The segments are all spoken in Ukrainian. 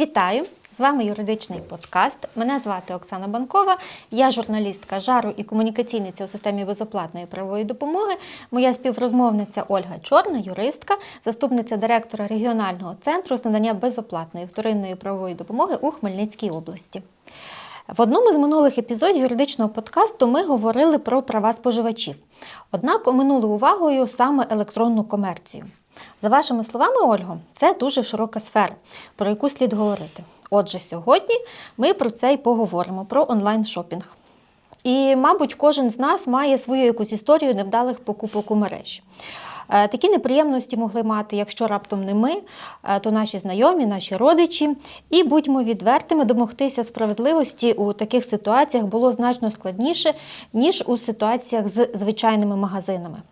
Вітаю! З вами юридичний подкаст. Мене звати Оксана Банкова. Я журналістка жару і комунікаційниця у системі безоплатної правової допомоги. Моя співрозмовниця Ольга Чорна, юристка, заступниця директора регіонального центру з надання безоплатної вторинної правової допомоги у Хмельницькій області. В одному з минулих епізодів юридичного подкасту ми говорили про права споживачів. Однак оминули увагою саме електронну комерцію. За вашими словами, Ольго, це дуже широка сфера, про яку слід говорити. Отже, сьогодні ми про це й поговоримо: про онлайн-шопінг. І, мабуть, кожен з нас має свою якусь історію невдалих покупок у мережі. Е, Такі неприємності могли мати, якщо раптом не ми, е, то наші знайомі, наші родичі. І будьмо відвертими, домогтися справедливості у таких ситуаціях було значно складніше, ніж у ситуаціях з звичайними магазинами.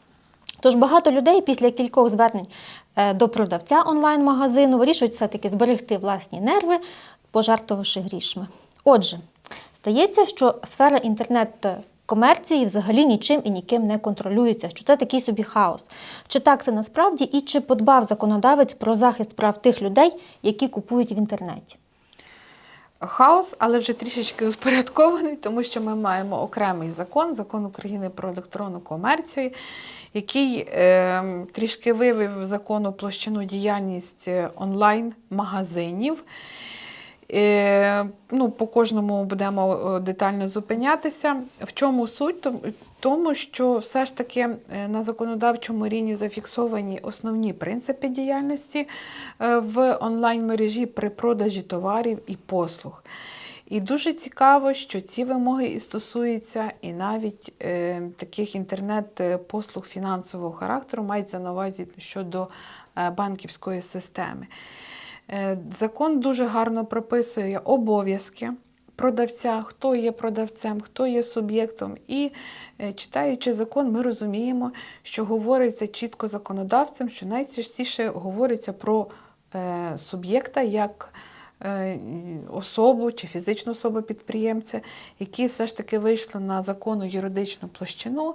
Тож багато людей після кількох звернень е, до продавця онлайн-магазину вирішують все-таки зберегти власні нерви, пожертвувавши грішми. Отже, стається, що сфера інтернет-комерції взагалі нічим і ніким не контролюється, що це такий собі хаос. Чи так це насправді, і чи подбав законодавець про захист прав тих людей, які купують в інтернеті? Хаос, але вже трішечки упорядкований, тому що ми маємо окремий закон, закон України про електронну комерцію, який е, трішки вивів закону площину діяльність онлайн-магазинів. Ну, по кожному будемо е, детально зупинятися. В чому суть? Том- Тому що все ж таки е, на законодавчому рівні зафіксовані основні принципи діяльності е, в онлайн-мережі при продажі товарів і послуг. І дуже цікаво, що ці вимоги і стосуються і навіть е, таких інтернет-послуг фінансового характеру, мається на увазі щодо банківської системи. Е, Закон дуже гарно прописує обов'язки продавця, хто є продавцем, хто є суб'єктом. І е, читаючи закон, ми розуміємо, що говориться чітко законодавцем, що найчастіше говориться про е, суб'єкта як особу чи фізичну особу підприємця, які все ж таки вийшли на законну юридичну площину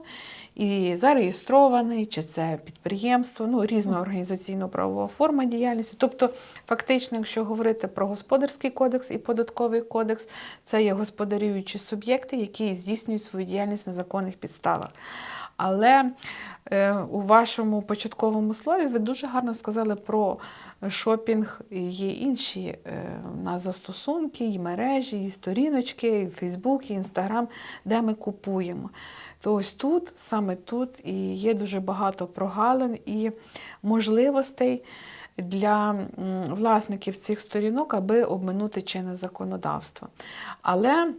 і зареєстрований, чи це підприємство, ну різна організаційно-правова форма діяльності. Тобто, фактично, якщо говорити про господарський кодекс і податковий кодекс, це є господарюючі суб'єкти, які здійснюють свою діяльність на законних підставах. Але е, у вашому початковому слові ви дуже гарно сказали про шопінг. Є інші е, у нас застосунки, і мережі, і сторіночки, і Фейсбук, і Інстаграм, де ми купуємо. То ось тут, саме тут, і є дуже багато прогалин і можливостей для власників цих сторінок, аби обминути чинне законодавство. Але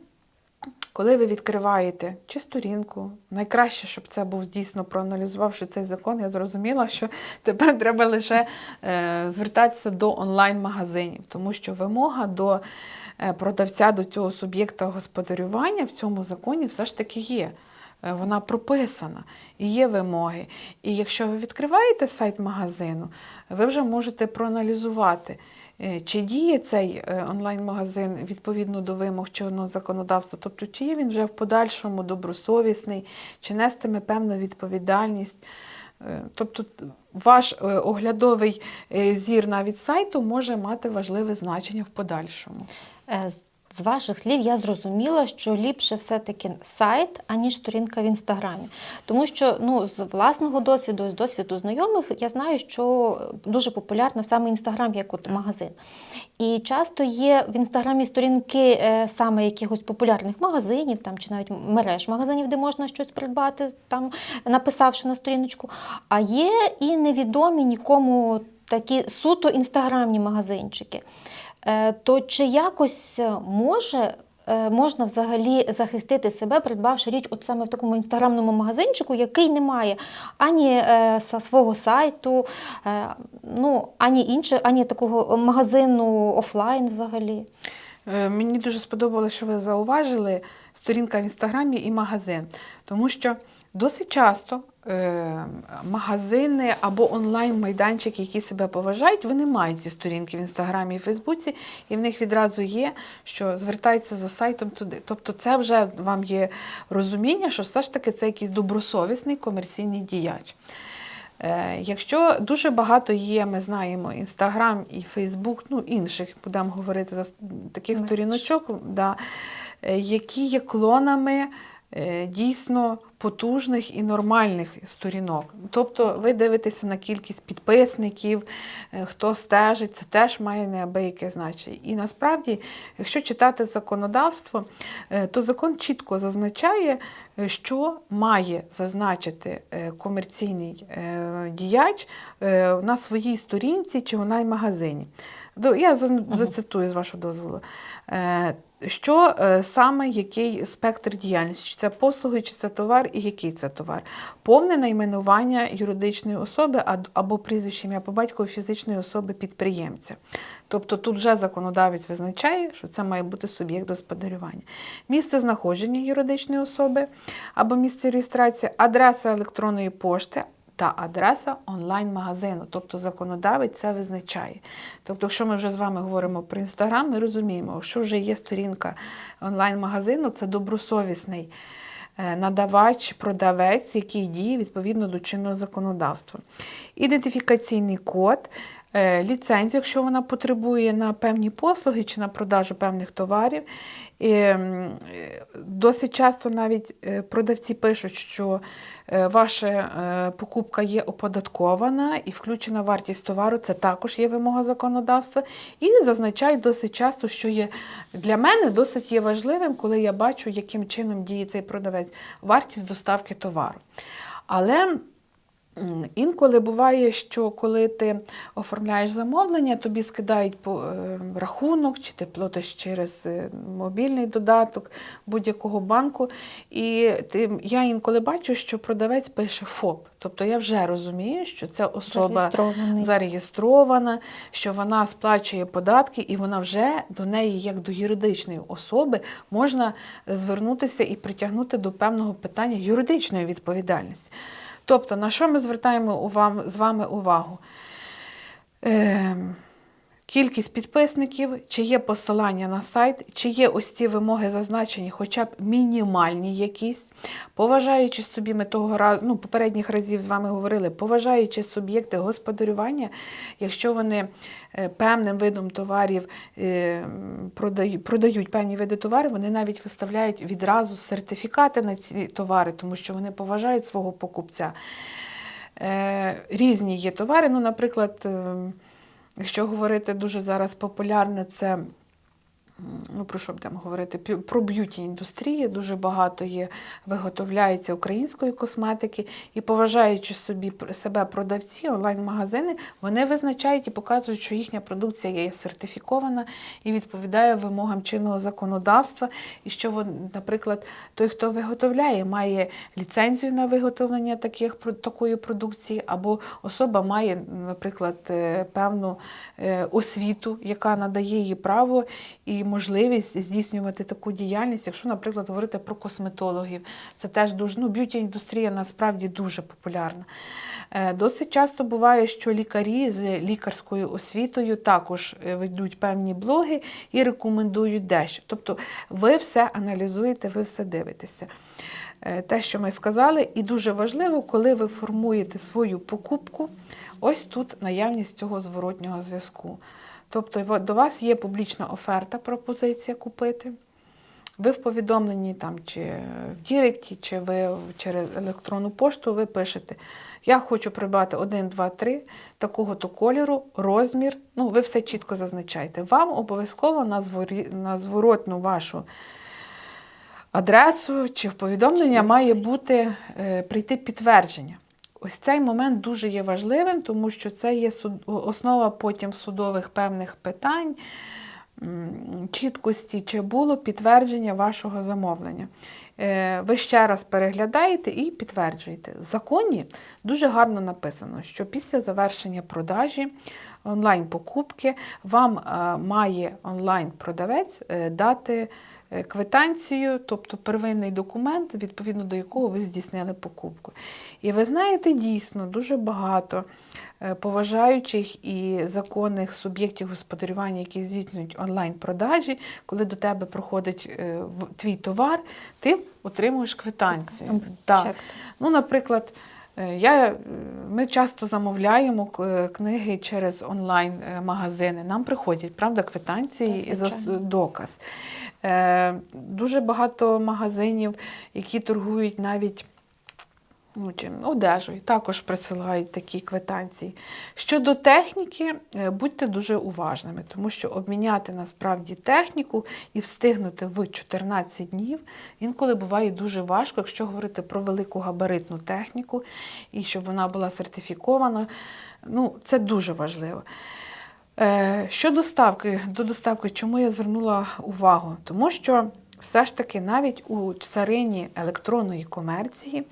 коли ви відкриваєте чи сторінку, найкраще, щоб це був дійсно проаналізувавши цей закон, я зрозуміла, що тепер треба лише е, звертатися до онлайн-магазинів, тому що вимога до е, продавця, до цього суб'єкта господарювання в цьому законі все ж таки є. Е, Вона прописана і є вимоги. І якщо ви відкриваєте сайт магазину, ви вже можете проаналізувати, чи діє цей е, онлайн-магазин відповідно до вимог чинного законодавства, тобто чи є він вже в подальшому добросовісний, чи нестиме певну відповідальність. Е, Тобто ваш е, оглядовий е, зір навіть сайту може мати важливе значення в подальшому. З- ваших слів я зрозуміла, що ліпше все-таки сайт, аніж сторінка в інстаграмі. Тому що ну, з власного досвіду, з досвіду знайомих, я знаю, що дуже популярно саме інстаграм як от магазин. І часто є в інстаграмі сторінки е, саме якихось популярних магазинів, там чи навіть мереж магазинів, де можна щось придбати, там написавши на сторіночку. А є і невідомі нікому такі суто інстаграмні магазинчики. Е, То чи якось е, може е, можна взагалі захистити себе, придбавши річ от саме в такому інстаграмному магазинчику, який не має ані свого сайту, ну, ані інше, ані такого магазину офлайн взагалі? Мені дуже сподобалося, що ви зауважили сторінка в інстаграмі і магазин, тому що досить часто е, магазини або онлайн-майданчики, які себе поважають, вони мають ці сторінки в інстаграмі і Фейсбуці, і в них відразу є, що звертаються за сайтом туди. Тобто, це вже вам є розуміння, що все ж таки це якийсь добросовісний комерційний діяч. Е, Якщо дуже багато є, ми знаємо, Інстаграм і Фейсбук, ну інших, будемо говорити за таких Мерч. сторіночок, да, е, які є клонами е, дійсно потужних і нормальних сторінок. Тобто ви дивитеся на кількість підписників, е, хто стежить, це теж має неабияке значення. І насправді, якщо читати законодавство, е, то закон чітко зазначає, е, що має зазначити комерційний діяч на своїй сторінці чи онлайн-магазині. Я зацитую з вашого дозволу. Що е, саме який спектр діяльності? Чи це послуги, чи це товар, і який це товар? Повне найменування юридичної особи або прізвище ім'я по батькові фізичної особи підприємця. Тобто тут вже законодавець визначає, що це має бути суб'єкт господарювання. Місце знаходження юридичної особи або місце реєстрації, адреса електронної пошти. Та адреса онлайн-магазину, тобто законодавець це визначає. Тобто, якщо ми вже з вами говоримо про інстаграм, ми розуміємо, що вже є сторінка онлайн-магазину, це добросовісний е, надавач, продавець, який діє відповідно до чинного законодавства. Ідентифікаційний код, ліцензію, якщо вона потребує на певні послуги чи на продажу певних товарів. І, е, досить часто навіть е, продавці пишуть, що е, ваша е, покупка є оподаткована і включена вартість товару, це також є вимога законодавства. І зазначають досить часто, що є для мене досить є важливим, коли я бачу, яким чином діє цей продавець, вартість доставки товару. Але Інколи буває, що коли ти оформляєш замовлення, тобі скидають е, рахунок, чи ти платиш через е, мобільний додаток будь-якого банку. І ти, я інколи бачу, що продавець пише ФОП. Тобто я вже розумію, що ця особа зареєстрована, що вона сплачує податки, і вона вже до неї, як до юридичної особи, можна звернутися і притягнути до певного питання юридичної відповідальності. Тобто, на що ми звертаємо увагу, з вами увагу? Ем, Кількість підписників, чи є посилання на сайт, чи є ось ці вимоги зазначені, хоча б мінімальні якісь. Поважаючи собі, ми того разу, ну, попередніх разів з вами говорили, поважаючи суб'єкти господарювання, якщо вони е, певним видом товарів е, продають, продають певні види товарів, вони навіть виставляють відразу сертифікати на ці товари, тому що вони поважають свого покупця. Е, Різні є товари. Ну, наприклад, е, якщо говорити дуже зараз популярне, це ну про що будемо говорити? Про б'юті індустрії. Дуже багато є, виготовляється української косметики, і поважаючи собі себе продавці, онлайн-магазини, вони визначають і показують, що їхня продукція є сертифікована і відповідає вимогам чинного законодавства, і що наприклад, той, хто виготовляє, має ліцензію на виготовлення таких такої продукції, або особа має, наприклад, е, певну е, освіту, яка надає їй право і можливість здійснювати таку діяльність, якщо, наприклад, говорити про косметологів. Це теж дуже ну, б'юті-індустрія насправді дуже популярна. Е, Досить часто буває, що лікарі з лікарською освітою також е, ведуть певні блоги і рекомендують дещо. Тобто ви все аналізуєте, ви все дивитеся. Е, Те, що ми сказали, і дуже важливо, коли ви формуєте свою покупку, ось тут наявність цього зворотнього зв'язку. Тобто до вас є публічна оферта, пропозиція купити. Ви в повідомленні там, чи в Діректі, чи ви через електронну пошту ви пишете: Я хочу придбати 1, 2, 3 такого-то кольору, розмір. Ну, ви все чітко зазначаєте. Вам обов'язково на, зворі... на зворотну вашу адресу чи в повідомлення має бути е, прийти підтвердження. Ось цей момент дуже є важливим, тому що це є основа потім судових певних питань, чіткості, чи було підтвердження вашого замовлення. Е, Ви ще раз переглядаєте і підтверджуєте. В законі дуже гарно написано, що після завершення продажі онлайн-покупки вам е, має онлайн-продавець е, дати квитанцію, тобто первинний документ, відповідно до якого ви здійснили покупку. І ви знаєте, дійсно дуже багато е, поважаючих і законних суб'єктів господарювання, які здійснюють онлайн-продажі, коли до тебе проходить е, твій товар, ти отримуєш квитанцію. Так. Ну, наприклад, Е, Я, е, ми часто замовляємо книги через онлайн-магазини. Нам приходять, правда, квитанції і доказ. Е, Дуже багато магазинів, які торгують навіть ну, чим, одежею, також присилають такі квитанції. Щодо техніки, е, будьте дуже уважними, тому що обміняти насправді техніку і встигнути в 14 днів інколи буває дуже важко, якщо говорити про велику габаритну техніку і щоб вона була сертифікована. Ну, це дуже важливо. Е, Що доставки, до доставки, чому я звернула увагу? Тому що все ж таки навіть у царині електронної комерції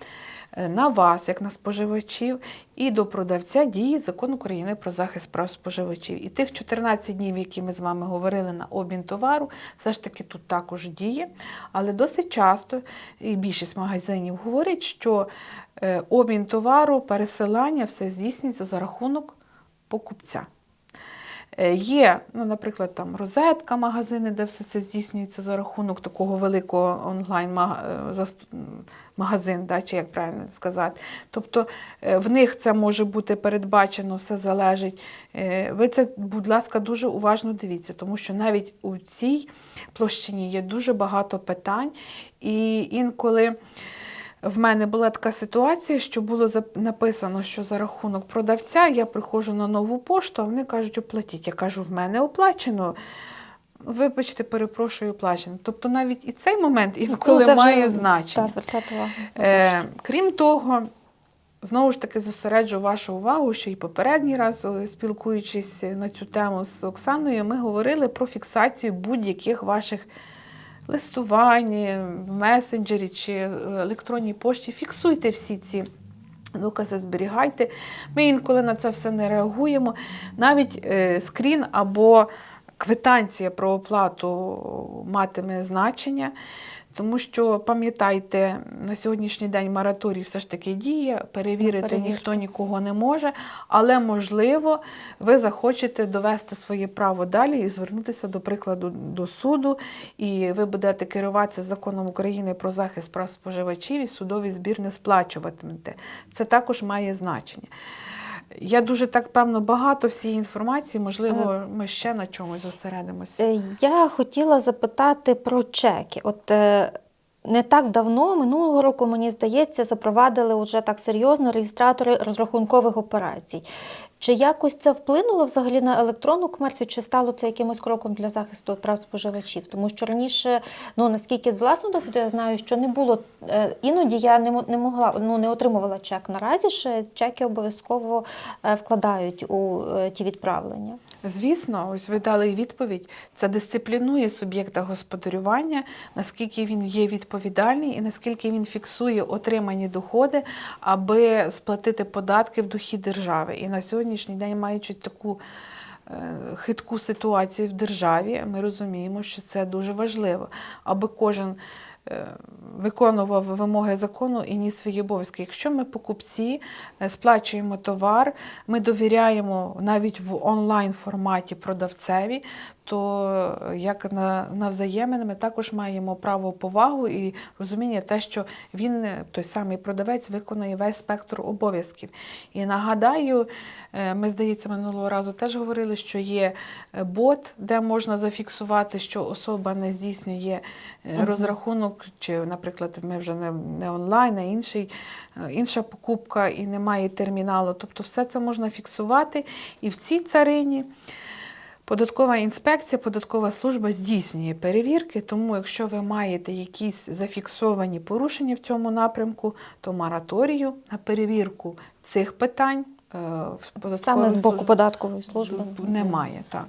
на вас, як на споживачів, і до продавця діє закон України про захист прав споживачів. І тих 14 днів, які ми з вами говорили на обмін товару, все ж таки тут також діє. Але досить часто і більшість магазинів говорять, що е, обмін товару, пересилання все здійснюється за рахунок покупця. Е, Є, ну, наприклад, там розетка, магазини, де все це здійснюється за рахунок такого великого онлайн-магазин, да, чи як правильно сказати. Тобто е, в них це може бути передбачено, все залежить. Е, Ви це, будь ласка, дуже уважно дивіться, тому що навіть у цій площині є дуже багато питань, і інколи. В мене була така ситуація, що було написано, що за рахунок продавця я приходжу на нову пошту, а вони кажуть, оплатіть. Я кажу, в мене оплачено. Вибачте, перепрошую, оплачено. Тобто навіть і цей момент інколи Ну, це вже, має значення. Та, Е, крім того, знову ж таки зосереджу вашу увагу, що і попередній раз, е, спілкуючись на цю тему з Оксаною, ми говорили про фіксацію будь-яких ваших листувань е, в месенджері чи е, електронній пошті. Фіксуйте всі ці. Докази зберігайте. Ми інколи на це все не реагуємо. Навіть е, скрін або квитанція про оплату матиме значення, тому що пам'ятайте, на сьогоднішній день мораторій все ж таки діє, перевірити Перевірте. ніхто нікого не може, але можливо, ви захочете довести своє право далі і звернутися, до прикладу, до суду, і ви будете керуватися законом України про захист прав споживачів і судовий збір не сплачуватимете. Це також має значення. Я дуже так певно багато всієї інформації, можливо, ми ще на чомусь зосередимося. Е, Я хотіла запитати про чеки. От е, не так давно, минулого року, мені здається, запровадили вже так серйозно реєстратори розрахункових операцій. Чи якось це вплинуло взагалі на електронну комерцію, чи стало це якимось кроком для захисту прав споживачів? Тому що раніше, ну наскільки з власного досвіду я знаю, що не було е, іноді я не, не могла ну не отримувала чек. Наразі ж чеки обов'язково е, вкладають у е, ті відправлення. Звісно, ось ви дали відповідь. Це дисциплінує суб'єкта господарювання, наскільки він є відповідальний і наскільки він фіксує отримані доходи, аби сплатити податки в дохід держави. І на сьогоднішній день, маючи таку е, хитку ситуацію в державі, ми розуміємо, що це дуже важливо, аби кожен. Е, Виконував вимоги закону і ніс свої обов'язки. Якщо ми покупці е, сплачуємо товар, ми довіряємо навіть в онлайн форматі продавцеві, то е, як на, на взаємини ми також маємо право повагу і розуміння те, що він, той самий продавець, виконує весь спектр обов'язків. І нагадаю, ми, здається, минулого разу теж говорили, що є бот, де можна зафіксувати, що особа не здійснює Мгм. Розрахунок, чи, наприклад, ми вже не, не онлайн, а інший, е, інша покупка і немає терміналу. Тобто все це можна фіксувати. І в цій царині Податкова інспекція, податкова служба здійснює перевірки, тому якщо ви маєте якісь зафіксовані порушення в цьому напрямку, то мораторію на перевірку цих питань е, Саме з боку податкової служби немає. Так.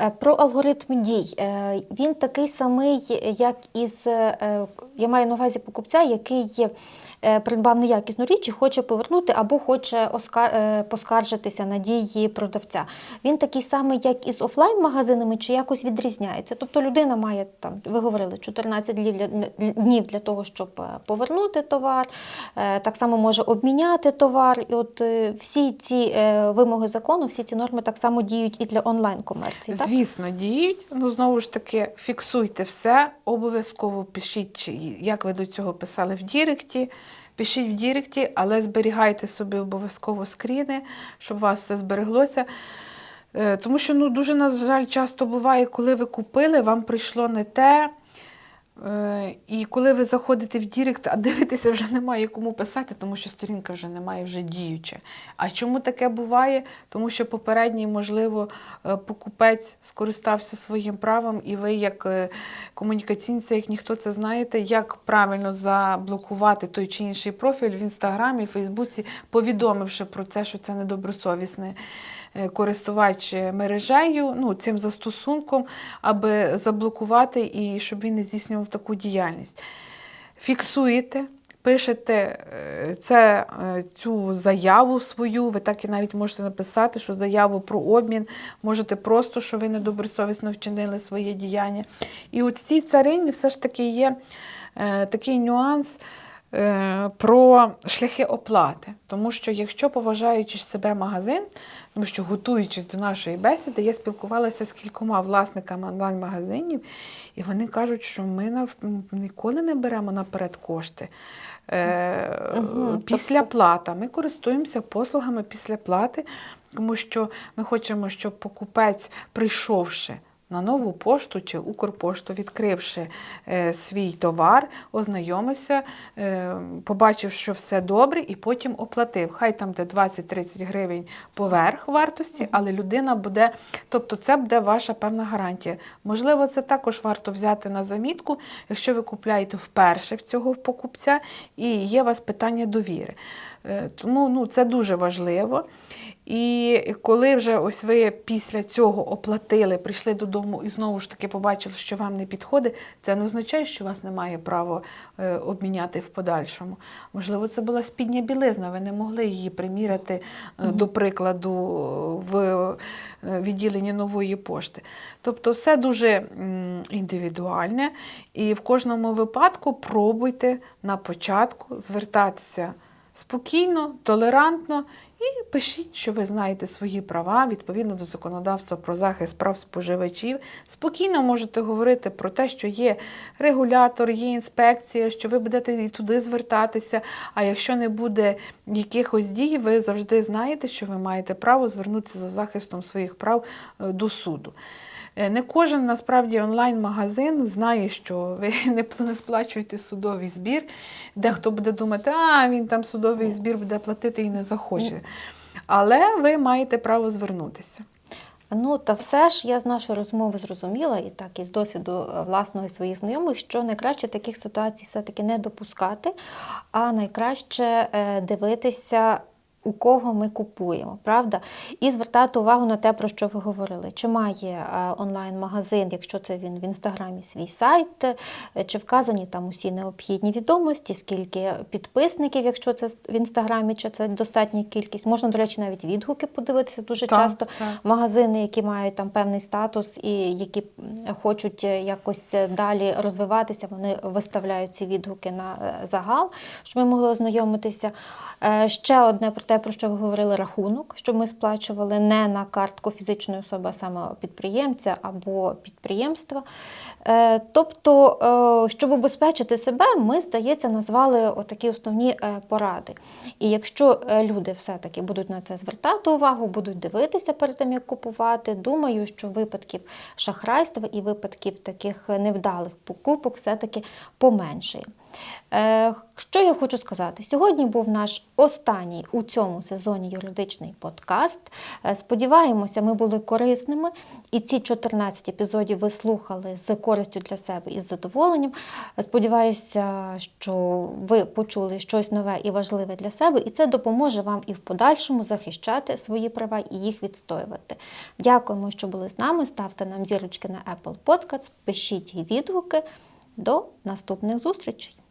Е, Про алгоритм дій. Е, Він такий самий, як із е, я маю на увазі покупця, який придбав неякісну річ і хоче повернути або хоче оска- е, поскаржитися на дії продавця. Він такий самий, як із офлайн-магазинами, чи якось відрізняється. Тобто людина має там, ви говорили, 14 днів для, того, щоб е, повернути товар, е, так само може обміняти товар. І от е, всі ці е, вимоги закону, всі ці норми так само діють і для онлайн-комерції. Так? Звісно, діють. Ну знову ж таки, фіксуйте все, обов'язково пишіть, як ви до цього писали в Діректі. Пишіть в Діректі, але зберігайте собі обов'язково скріни, щоб у вас все збереглося. Е, Тому що ну, дуже, на жаль, часто буває, коли ви купили, вам прийшло не те. Е, І коли ви заходите в Дірект, а дивитеся вже немає кому писати, тому що сторінка вже немає, вже діюча. А чому таке буває? Тому що попередній, можливо, е, покупець скористався своїм правом, і ви, як е, комунікаційниця, як ніхто це знаєте, як правильно заблокувати той чи інший профіль в інстаграмі, Фейсбуці, повідомивши про це, що це недобросовісне користувач мережею, ну, цим застосунком, аби заблокувати і щоб він не здійснював таку діяльність. Фіксуєте, пишете е, це, е, цю заяву свою, ви так і навіть можете написати, що заяву про обмін, можете просто, що ви недобросовісно вчинили своє діяння. І от цій царині все ж таки є е, такий нюанс е, про шляхи оплати. Тому що якщо поважаючи себе магазин, тому що готуючись до нашої бесіди, я спілкувалася з кількома власниками онлайн-магазинів, і вони кажуть, що ми нав... ніколи не беремо наперед кошти. Е, Після тобто- плата. Ми користуємося послугами після плати, тому що ми хочемо, щоб покупець, прийшовши на нову пошту чи Укрпошту, відкривши е, свій товар, ознайомився, е, побачив, що все добре, і потім оплатив. Хай там де 20-30 гривень поверх вартості, але людина буде, тобто це буде ваша певна гарантія. Можливо, це також варто взяти на замітку, якщо ви купляєте вперше в цього покупця і є у вас питання довіри. Е, Тому ну, це дуже важливо. І коли вже ось ви після цього оплатили, прийшли додому і знову ж таки побачили, що вам не підходить, це не означає, що у вас немає права е, обміняти в подальшому. Можливо, це була спідня білизна, ви не могли її приміряти, е, до прикладу, в відділенні нової пошти. Тобто, все дуже індивідуальне, і в кожному випадку пробуйте на початку звертатися спокійно, толерантно і пишіть, що ви знаєте свої права відповідно до законодавства про захист прав споживачів. Спокійно можете говорити про те, що є регулятор, є інспекція, що ви будете і туди звертатися. А якщо не буде якихось дій, ви завжди знаєте, що ви маєте право звернутися за захистом своїх прав е, до суду. Е, Не кожен насправді онлайн-магазин знає, що ви не сплачуєте судовий збір. Дехто буде думати, а він там судовий збір буде платити і не захоче. Але ви маєте право звернутися. Ну, та все ж я з нашої розмови зрозуміла, і так і з досвіду е, власного і своїх знайомих, що найкраще таких ситуацій все-таки не допускати, а найкраще е, дивитися. У кого ми купуємо, правда? І звертати увагу на те, про що ви говорили. Чи має е, онлайн-магазин, якщо це він в інстаграмі свій сайт, е, чи вказані там усі необхідні відомості, скільки підписників, якщо це в інстаграмі, чи це достатня кількість. Можна, до речі, навіть відгуки подивитися дуже Так, часто так. магазини, які мають там певний статус і які хочуть е, якось далі розвиватися, вони виставляють ці відгуки на загал, щоб ми могли ознайомитися. Ще одне про те, про що ви говорили, рахунок, щоб ми сплачували не на картку фізичної особи, а саме підприємця або підприємства. Е, Тобто, е, щоб убезпечити себе, ми, здається, назвали отакі основні е, поради. І якщо люди все-таки будуть на це звертати увагу, будуть дивитися перед тим, як купувати, думаю, що випадків шахрайства і випадків таких невдалих покупок все-таки поменшає. Що я хочу сказати? Сьогодні був наш останній у цьому сезоні юридичний подкаст. Е, Сподіваємося, ми були корисними, і ці 14 епізодів ви слухали з користю для себе і з задоволенням. Сподіваюся, що ви почули щось нове і важливе для себе, і це допоможе вам і в подальшому захищати свої права і їх відстоювати. Дякуємо, що були з нами. Ставте нам зірочки на Apple Podcast, пишіть відгуки. До наступних зустрічей!